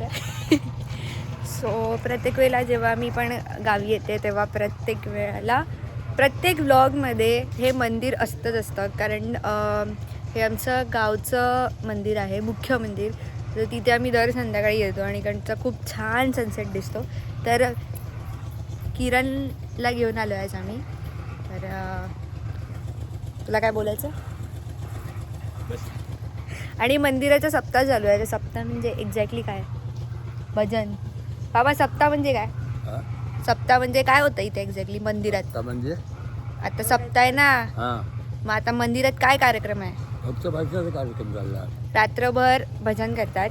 कर सो प्रत्येक वेळेला जेव्हा मी पण गावी येते तेव्हा प्रत्येक वेळेला प्रत्येक व्लॉगमध्ये हे मंदिर असतंच असतं. कारण हे आमचं गावचं मंदिर आहे मुख्य मंदिर. तर तिथे आम्ही दर संध्याकाळी येतो आणि इकडचा खूप छान सनसेट दिसतो. तर किरणला घेऊन आलो आहेच आम्ही. तर तुला काय बोलायचं? आणि मंदिराचा सप्ताह चालू आहे. तर सप्ताह म्हणजे एक्झॅक्टली काय? भजन. बाबा सप्ताह म्हणजे काय? हा? सप्ताह म्हणजे काय होतं इथे एक्झॅक्टली मंदिरात. आता म्हणजे? आता सप्ताह आहे ना. हा. मग आता मंदिरात काय कार्यक्रम आहे? फक्त भाषणाचा कार्यक्रम चालला. रात्रभर भजन करतात.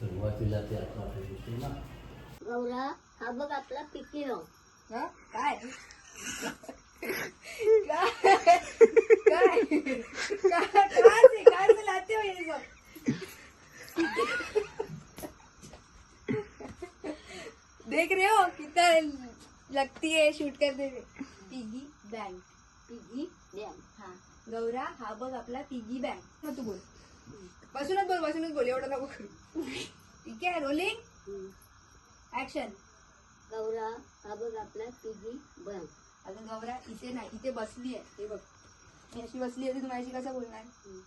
ते ना गौरा हा बघ आपला पिकी राव काय? काय? देख रहे हो कितना लगती है शूट करने में? पिगी बैंक पिगी गौरा हा बघ आपला पिगी बँक हा तू बोल. बसूनच बोल बसूनच बोल एवढं नको करू. ठीक आहे रोलिंग ऍक्शन गौरा हा बघ आपला पिगी बँक अगं गौरा इथे नाही इथे बसली आहे. हे बघ. मी अशी बसली आहे तू माझ्याशी कसं बोलणार?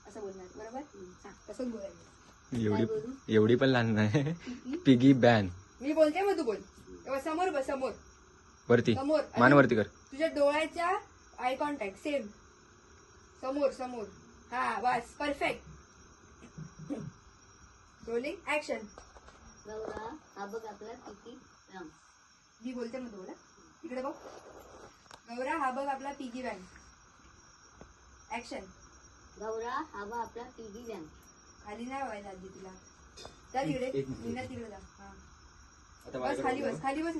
असं बोलणार बरोबर? हा तसंच बोलायचं. एवढी एवढी पण लहान नाही. पिगी बॅन मी बोलते मग तू बोल. तेव्हा समोर बस समोर. वरती. समोर. मान वरती कर. तुझ्या डोळ्याच्या आय कॉन्टॅक्ट सेम समोर समोर. हा बस परफेक्ट रोलिंग ऍक्शन गौरा हा बघ आपला पिकी राम मी बोलते मग तुला इकडे बघ. गौरा हा बघ आपला पिगी बँक ऍक्शन गौरा हा बघ आपला पिगी बँक खाली नाही व्हायला आजी तुला. चल इकडे. एक मिनिट. निनात तिकडे जा. हा. आता बस खाली बस खाली बस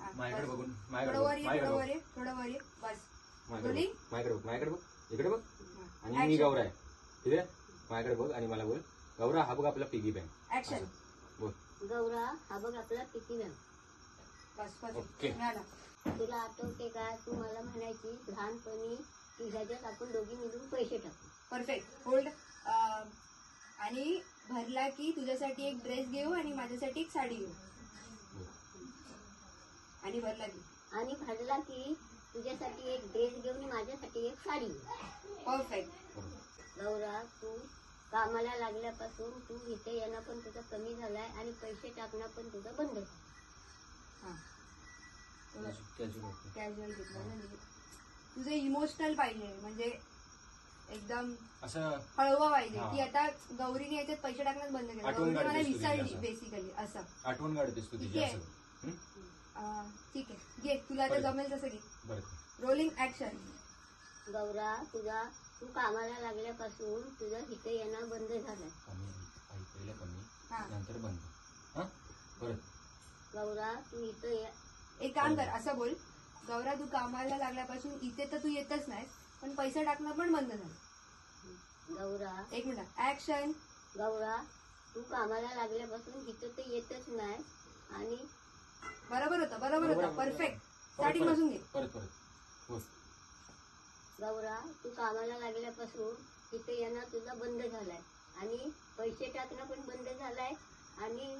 हा. बघून थोडं वर ये थोडं वर ये थोडं वर ये. बस. रोलिंग बघ माझ्याकडे बघ माझ्याकडे बघ. इकडे बघ. आणि मी. गौरा आहे. ठीक आहे? माझ्याकडे बघ आणि मला बोल. गौरा हा बघ आपला पिगी बँक ऍक्शन बोल. गौरा हा बघ आपला पिकी बँक. तुला आठवते का? तू मला म्हणायची लहानपणी की ह्याच्यात आपण दोघी मिळून पैसे टाकू. परफेक्ट होल्ड आणि भरला की तुझ्यासाठी एक ड्रेस घेऊ आणि माझ्यासाठी एक साडी घेऊ. आणि भरला की. आणि भरला की तुझ्यासाठी एक ड्रेस घेऊन माझ्यासाठी एक साडी. परफेक्ट गौरा तू कामाला लागल्यापासून तू इथे येणं पण तुझं कमी झालंय आणि पैसे टाकणं पण तुझं बंद हा. कॅज्युअल घेतलं मी. तुझं इमोशनल पाहिजे म्हणजे एकदम असं हळवा पाहिजे. की आता गौरीने याच्यात पैसे टाकणं बंद केलं. आठवण गौरी मला विसरली. बेसिकली असं. आठवण काढतेस तू तिची ठीक आहे. हं? घे. तुला आता बरं. जमेल तसं घे. रोलिंग ऍक्शन गौरा तुझा तू कामाला लागल्यापासून तुझं इथे येणं बंद झालंय. कमी आई पहिलं कमी हा. नंतर बंद. हा? परत गौरा तू इथं ये. एक काम कर असं बोल. गौरा तू कामाला लागल्यापासून इथे तर तू येतच नाही पण पैसे टाकणं पण बंद झालं. गौरा. एक मिनिट. ऍक्शन गौरा तू कामाला लागल्यापासून इथं तर येतच नाही आणि बरोबर होतं बरोबर होतं. Perfect starting. पासून घे. परत परत. बोल गौरा तू कामाला लागल्यापासून तिथे येणं तुझा बंद झालाय. आणि पैसे टाकणं पण बंद झालाय. आणि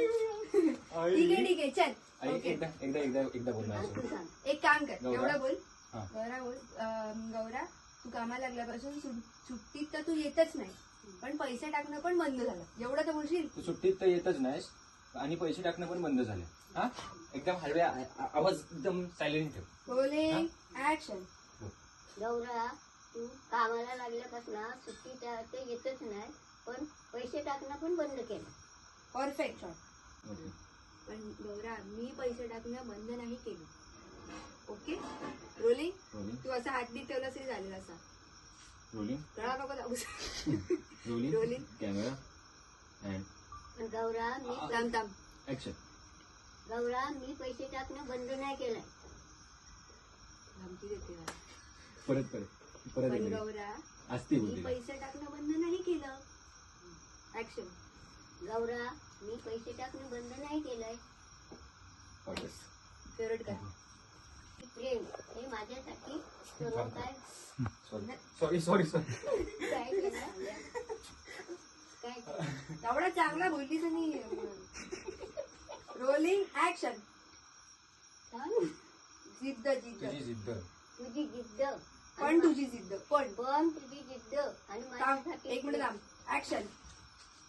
ठीक आहे ठीक आहे. चल. आई ओके एकदा एकदा एकदा एकदा बोल तू माझ्यासोबत सांग. एक काम कर. गौरा? एवढं बोल. हा. गौरा बोल. अं, गौरा तू कामाला लागल्यापासून सुट- सुट्टीत तर तू येतच नाही. पण पैसे टाकणं पण बंद झालं. एवढं तर बोलशील? तू सुट्टीत तर येतच नाहीस. आणि पैसे टाकणं पण बंद झाले. हा? एकदम आ- आवाज एकदम सायलेंट ठेव. बोले ऍक्शन गौरा तू कामाला लागल्यापासून सुट्टी त्या- ते येतच नाही पण पैसे टाकणं पण बंद केलं. परफेक्ट शॉट पण गौरा मी पैसे टाकणं बंद नाही केलं. ओके? रोलिंग तू असा हात बीत ठेवला तरी झालेला असा. रोलिंग गळा नको लागू रोलिंग Rolling. कॅमेरा अँड पण गौरा मी थांब थांब. ऍक्शन गौरा मी पैसे टाकणं बंद नाही केलंय. धमकी देते मला. परत परत. परत पण एकदा. गौरा असते मी बोलते. पैसे टाकणं बंद नाही केलं. ऍक्शन गौरा मी पैसे टाकणं बंद नाही केलंय. फेवरेट कर प्रेम हे माझ्यासाठी सर्व काय सॉरी सॉरी सॉरी? एवढा चांगला बोललीस आणि रोलिंग ऍक्शन. जिद्द जिद्द तुझी जिद्द तुझी जिद्द पण तुझी जिद्द पण पण तुझी जिद्द आणि माझ्यासाठी एक मिनिट प्रेम. थांब ऍक्शन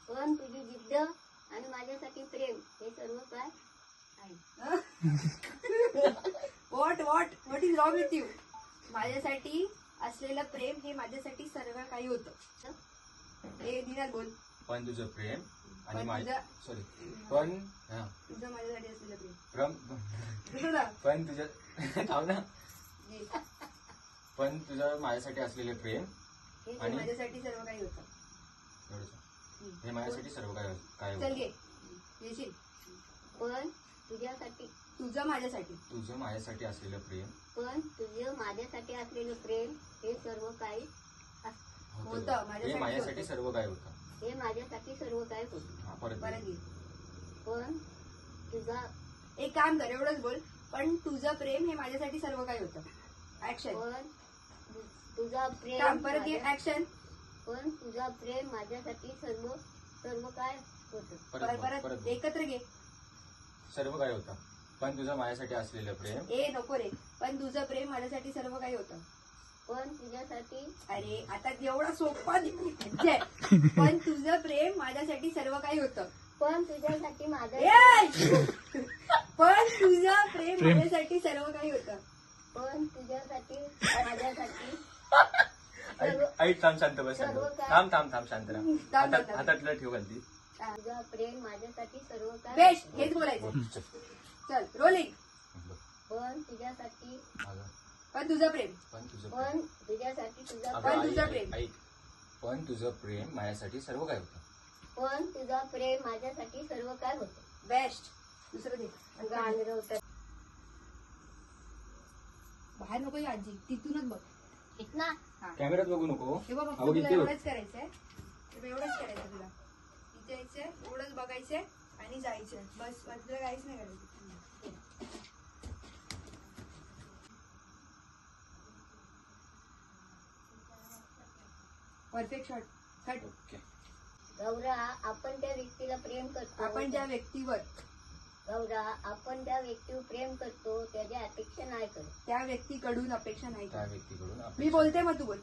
पण तुझी जिद्द आणि माझ्यासाठी प्रेम हे सर्व काय आहे what what what is wrong with you माझ्यासाठी असलेलं प्रेम हे माझ्यासाठी सर्व काही होतं हे दिनात बोल पण तुझं प्रेम आणि पण तुझं- सॉरी पण हा तुझं माझ्यासाठी असलेलं प्रेम प्रम ना? पण तुझं थांब ना. पण तुझं माझ्यासाठी असलेले प्रेम हे आणि? माझ्यासाठी सर्व काही होतं एवढंच. हे माझ्यासाठी सर्व काय काय चल होतं. घे येशील पण तुझ्यासाठी. तुझं माझ्यासाठी. तुझं माझ्यासाठी असलेलं प्रेम. पण तुझं माझ्यासाठी असलेलं प्रेम हे सर्व काही होतं. होतं, माझ्यासाठी हे माझ्यासाठी होतं. सर्व काय होतं. हे माझ्यासाठी सर्व काही होतं. हा, परत पण तुझा एक काम कर एवढंच बोल. पण तुझं प्रेम हे माझ्यासाठी सर्व काही होतं. ऍक्शन पण तु- तुझा प्रेम काम परत माझ्या- ऍक्शन पण तुझा प्रेम माझ्यासाठी सर्व सर्व काय होतं? परत परत. एकत्र घे. सर्व काय होतं. पण तुझं माझ्यासाठी असलेलं प्रेम. ए नको रे. पण तुझं प्रेम माझ्यासाठी सर्व काही होतं. पण तुझ्यासाठी? अरे आता एवढा सोपा पण तुझं प्रेम माझ्यासाठी सर्व काही होतं. पण तुझ्यासाठी माझं ए! पण तुझं प्रेम माझ्यासाठी सर्व काही होतं. पण तुझ्यासाठी माझ्यासाठी आई आई थांब शांत बस सर्व. काय? थांब थांब थांब शांत राहा. थांब, हातात थांब. हातातलं ठेव खालती तुझा प्रेम माझ्यासाठी सर्व काय बेस्ट हेच बोलायचं. चल रोलिंग पण तुझ्यासाठी. पण तुझं प्रेम. पण तुझं पण तुझ्यासाठी तुझा अगं, पण आई, तुझं प्रेम. पण तुझं प्रेम माझ्यासाठी सर्व काय होतं? पण तुझा प्रेम माझ्यासाठी सर्व काय होतं? बेस्ट. दुसरं दे गाणं होतं बाहेर नको ही आजी. तिथूनच बघ. इतना कॅमेऱ्यात बघू नको. हे बघ फक्त तुला. एवढंच करायचंय? बघ, एवढंच करायचं तुला. यायचंय एवढंच बघायचंय आणि जायचंय बस बाकी तुला काहीच नाही करायचं. Perfect shot cut okay Gaura आपण त्या व्यक्तीला प्रेम करतो. आपण ज्या व्यक्तीवर. गौरा आपण त्या व्यक्तीवर प्रेम करतो त्याच्या अपेक्षा नाही करत. त्या व्यक्तीकडून अपेक्षा नाही त्या करत. व्यक्तीकडून मी अपेक्षा- बोलते मग तू बोल.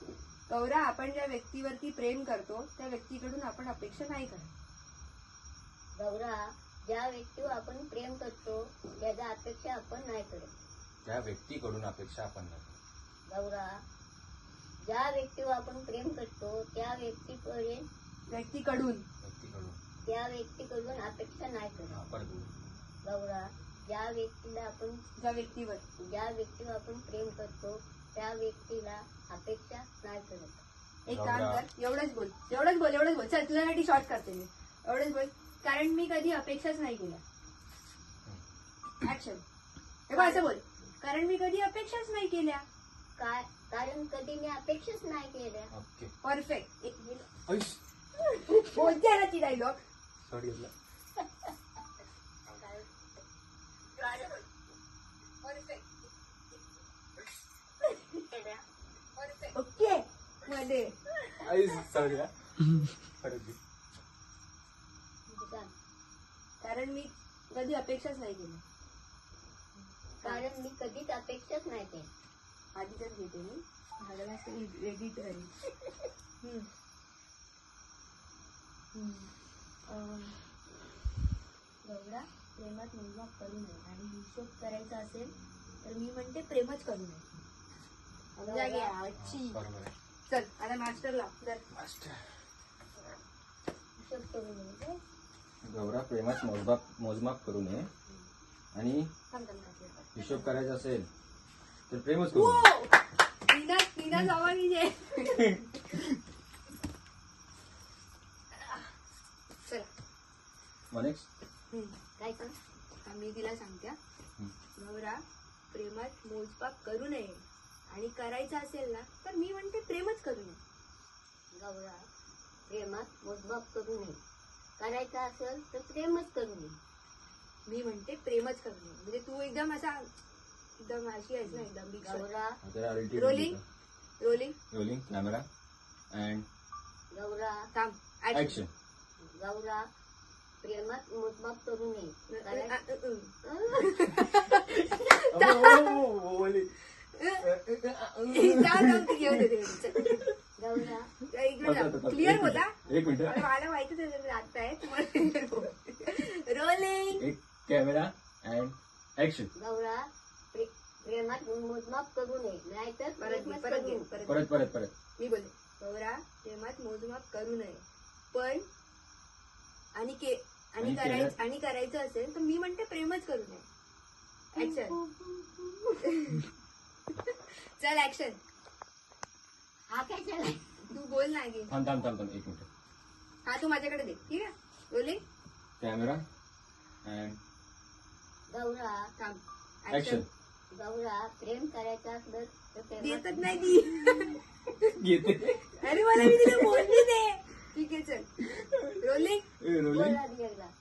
गौरा आपण ज्या व्यक्तीवरती प्रेम करतो त्या व्यक्तीकडून आपण अपेक्षा नाही करत. गौरा ज्या व्यक्तीवर आपण प्रेम करतो त्याच्या अपेक्षा आपण नाही करत. त्या व्यक्तीकडून अपेक्षा आपण नाही गौरा ज्या व्यक्तीवर आपण प्रेम करतो त्या व्यक्तीपर्यंत व्यक्तीकडून. व्यक्तीकडून. त्या व्यक्तीकडून अपेक्षा नाही करत. हा. गौरा ज्या व्यक्तीला आपण ज्या व्यक्तीवर. ज्या व्यक्तीवर आपण प्रेम करतो त्या व्यक्तीला अपेक्षा नाही करत. एक काम. कर एवढंच बोल. एवढंच बोल एवढंच बोल. चल तुझ्यासाठी शॉर्ट करते मी. एवढंच बोल. कारण मी कधी अपेक्षाच नाही केल्या. ऍक्शन हे बघ असं बोल. कारण मी कधी अपेक्षाच नाही केल्या. काय कारण कधी मी अपेक्षाच नाही केल्या. ओके. परफेक्ट ऐश. बोलते ना ती डायलॉग सॉरी. ओके मध्ये आई सॉरी परत दे. का? कारण मी कधी अपेक्षाच नाही केली. कारण मी कधीच अपेक्षाच नाही ते आधीच घेते मी. झाडाला असं रेडी करेन हम्म. हम्म. अं, गौरा प्रेमात मोजमाप करू नये. आणि हिशोब करायचा असेल तर मी म्हणते प्रेमच करू नये. आहे. चल आता मास्टर लाव चल. हिशोब करू नये. गौरा प्रेमात मोजमाप मोजमाप करू नये. आणि. हिशोब करायचा असेल तर प्रेमच करू हम्म. काय कर? मी तिला सांगते. गौरा प्रेमात मोजमाप करू नये. आणि करायचं असेल ना तर मी म्हणते प्रेमच करू नये. गौरा प्रेमात मोजमाप करू नये. करायचं असेल तर प्रेमच करू नये. मी म्हणते प्रेमच करू नये. म्हणजे तू एकदम असा एकदम अशी आहेस ना एकदम Gaura. Rolling rolling rolling camera and Gaura. थांब ऍक्शन गौरा प्रेमात मोजमाप करू नये. क्लिअर होता एक मिनिट मला माहितीच आहे लागताय rolling camera and action Gaura प्रेमात मोजमाप करू नये नाहीतर परत परत परत परत मी बोलते गौरा प्रेमात मोजमाप करू नये पण आणि के आणि करायचं आणि करायचं असेल तर मी म्हणते प्रेमच करू नये ऍक्शन चल ऍक्शन हा काय चालाय तू बोल ना गे थांब थांब थांब थांब एक मिनिट. हा तू माझ्याकडे दे. ठीक आहे? रोलिंग कॅमेरा अँड गौरा थांब. ऍक्शन ऍक्शन गौरा प्रेम करायचं असलं तर प्रेमात देतच नाही ती. घेते. अरे मला मी तिला बोलली ते ठीक आहे चल. रोलिंग बोला.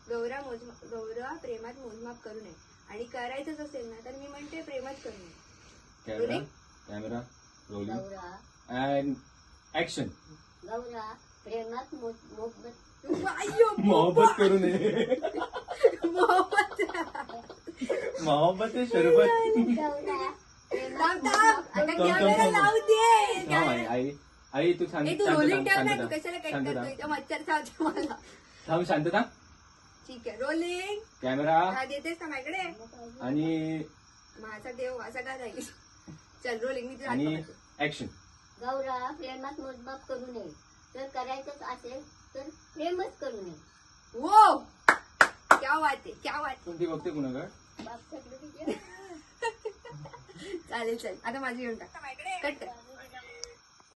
गौरा मोजमाप गौरा प्रेमात मोजमाप करू नये. आणि करायचंच असेल ना तर मी म्हणते प्रेमच करू नये. Camera Rolling? Camera rolling and action Gaura प्रेमात मोहब्बत. करू नये. मोहब्बत. मोहब्बत शरबत. आई तू शांत ए, तू शांत रोलिंग थांब, शांत थांब. ठीक आहे रोलिंग कॅमेरा हा देतेस का माझ्याकडे? आणि माझा देव असा का जाईल चल रोलिंग मी आणि. ऍक्शन गौरा प्रेमात मोजमाप करू नये. तर करायचंच असेल तर प्रेमच करू नये. वो क्या आहे क्या कोणती बघते कुणाकडे बाप सगळं चालेल चालेल. आता माझी घेऊन टाक. कट कर.